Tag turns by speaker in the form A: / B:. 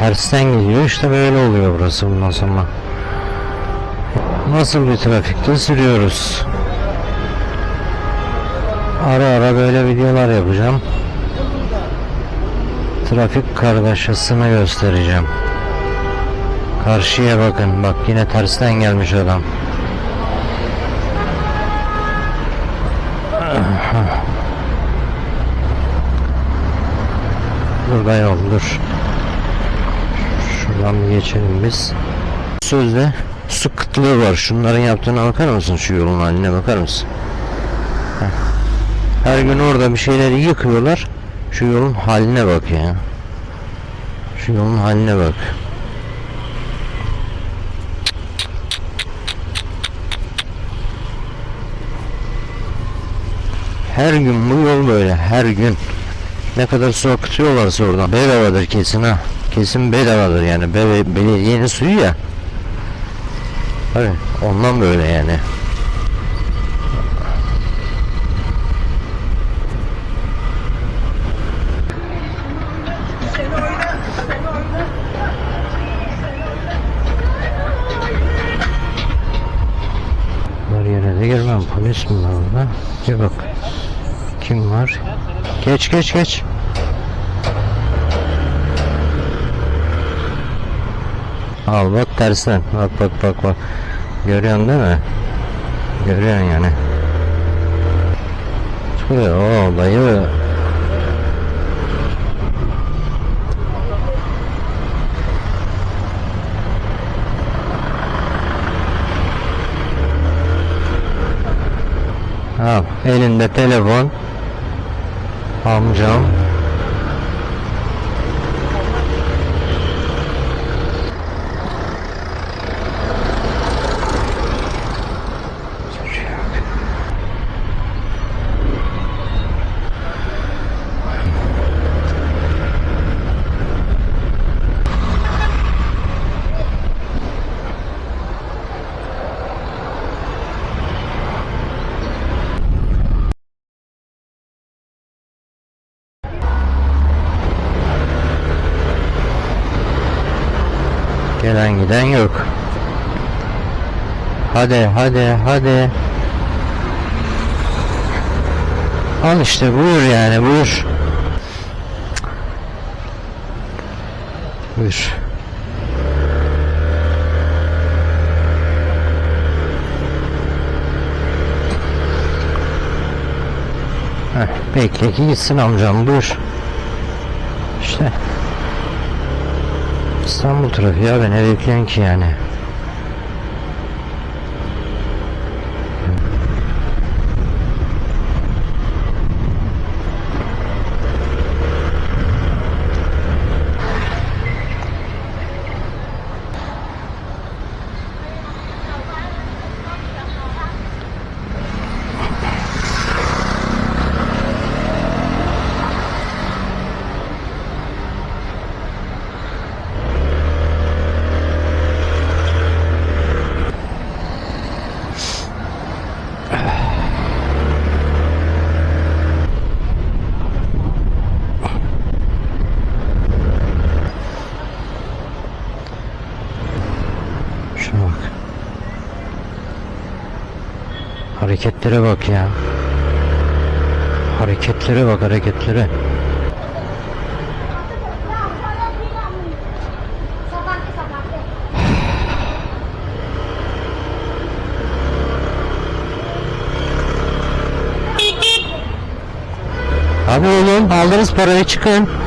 A: tersten gidiyor işte böyle oluyor burası bundan sonra. Nasıl bir trafikte sürüyoruz. Ara ara böyle videolar yapacağım. Trafik kargaşasını göstereceğim. Karşıya bakın. Bak yine tersten gelmiş adam. Dur yol dur. Şuradan bir geçelim biz. Sözde su kıtlığı var. Şunların yaptığına bakar mısın? Şu yolun haline bakar mısın? Heh. Her gün orada bir şeyleri yıkıyorlar. Şu yolun haline bak ya. Şu yolun haline bak. Her gün bu yol böyle her gün. Ne kadar su akıtıyorlarsa oradan. Bedavadır kesin ha. Kesin bedavadır yani. Be belediyenin suyu ya. Tabii ondan böyle yani. Yere de girmem. Polis mi var orada? Bir bak. Kim var? Geç geç geç. Al bak tersten. Bak bak bak bak. Görüyorsun değil mi? Görüyorsun yani. Çıkıyor. O dayı. Al elinde telefon. Amcam. Gelen giden yok. Hadi hadi hadi. Al işte buyur yani buyur. Buyur. Heh, bekle ki gitsin amcam buyur. İşte. İstanbul trafiği abi ne bekleyen ki yani. Şuna bak. Hareketlere bak ya. Hareketlere bak hareketlere. Hadi oğlum aldınız parayı çıkın.